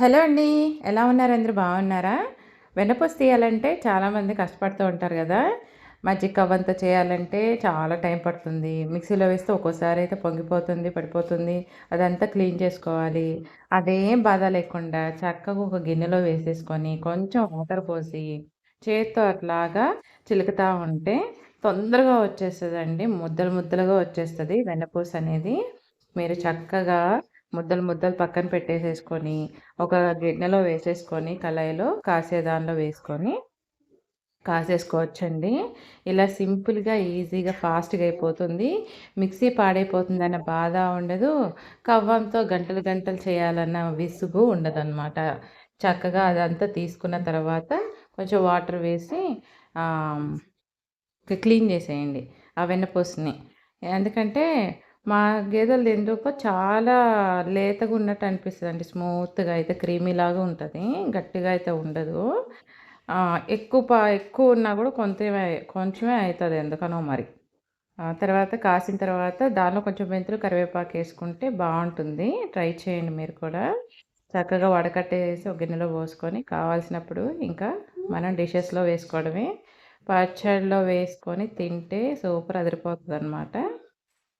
Hello అండి ఎలా ఉన్నారు? అందరూ బాగున్నారా? వెన్నపూస తీయాలంటే చాలామంది కష్టపడుతూ ఉంటారు కదా. మజ్జిగ కవ్వంతా చేయాలంటే చాలా టైం పడుతుంది. మిక్సీలో వేస్తే ఒక్కోసారి అయితే పొంగిపోతుంది పడిపోతుంది. అదంతా క్లీన్ చేసుకోవాలి. అదేం బాధ లేకుండా చక్కగా ఒక గిన్నెలో వేసేసుకొని కొంచెం వాటర్ పోసి చేతితో అట్లాగా చిలుకుతూ ఉంటే తొందరగా వచ్చేస్తుందండి. ముద్దలు ముద్దలుగా వచ్చేస్తుంది వెన్నపూస అనేది. మీరు చక్కగా ముద్దలు ముద్దలు పక్కన పెట్టేసేసుకొని ఒక గిన్నెలో వేసేసుకొని కళాయిలో కాసే దానిలో వేసుకొని కాసేసుకోవచ్చండి. ఇలా సింపుల్గా ఈజీగా ఫాస్ట్గా అయిపోతుంది. మిక్సీ పాడైపోతుందన్న బాధ ఉండదు. కవ్వంతో గంటలు గంటలు చేయాలన్న విసుగు ఉండదన్నమాట. చక్కగా అదంతా తీసుకున్న తర్వాత కొంచెం వాటర్ వేసి క్లీన్ చేసేయండి ఆ వెన్నపూసని. ఎందుకంటే మా గేదెలు ఎందుకో చాలా లేతగా ఉన్నట్టు అనిపిస్తుంది అండి స్మూత్గా అయితే క్రీమీ లాగా ఉంటుంది. గట్టిగా అయితే ఉండదు. ఎక్కువ పా ఎక్కువ ఉన్నా కూడా కొంచెమే కొంచెమే అవుతుంది ఎందుకనో మరి. తర్వాత కాసిన తర్వాత దానిలో కొంచెం మెంతులు కరివేపాకు వేసుకుంటే బాగుంటుంది. ట్రై చేయండి మీరు కూడా. చక్కగా వడకట్టేసి ఒక గిన్నెలో పోసుకొని కావాల్సినప్పుడు ఇంకా మనం డిషెస్లో వేసుకోవడమే. పచ్చడిలో వేసుకొని తింటే సూపర్ అదిరిపోతుంది అనమాట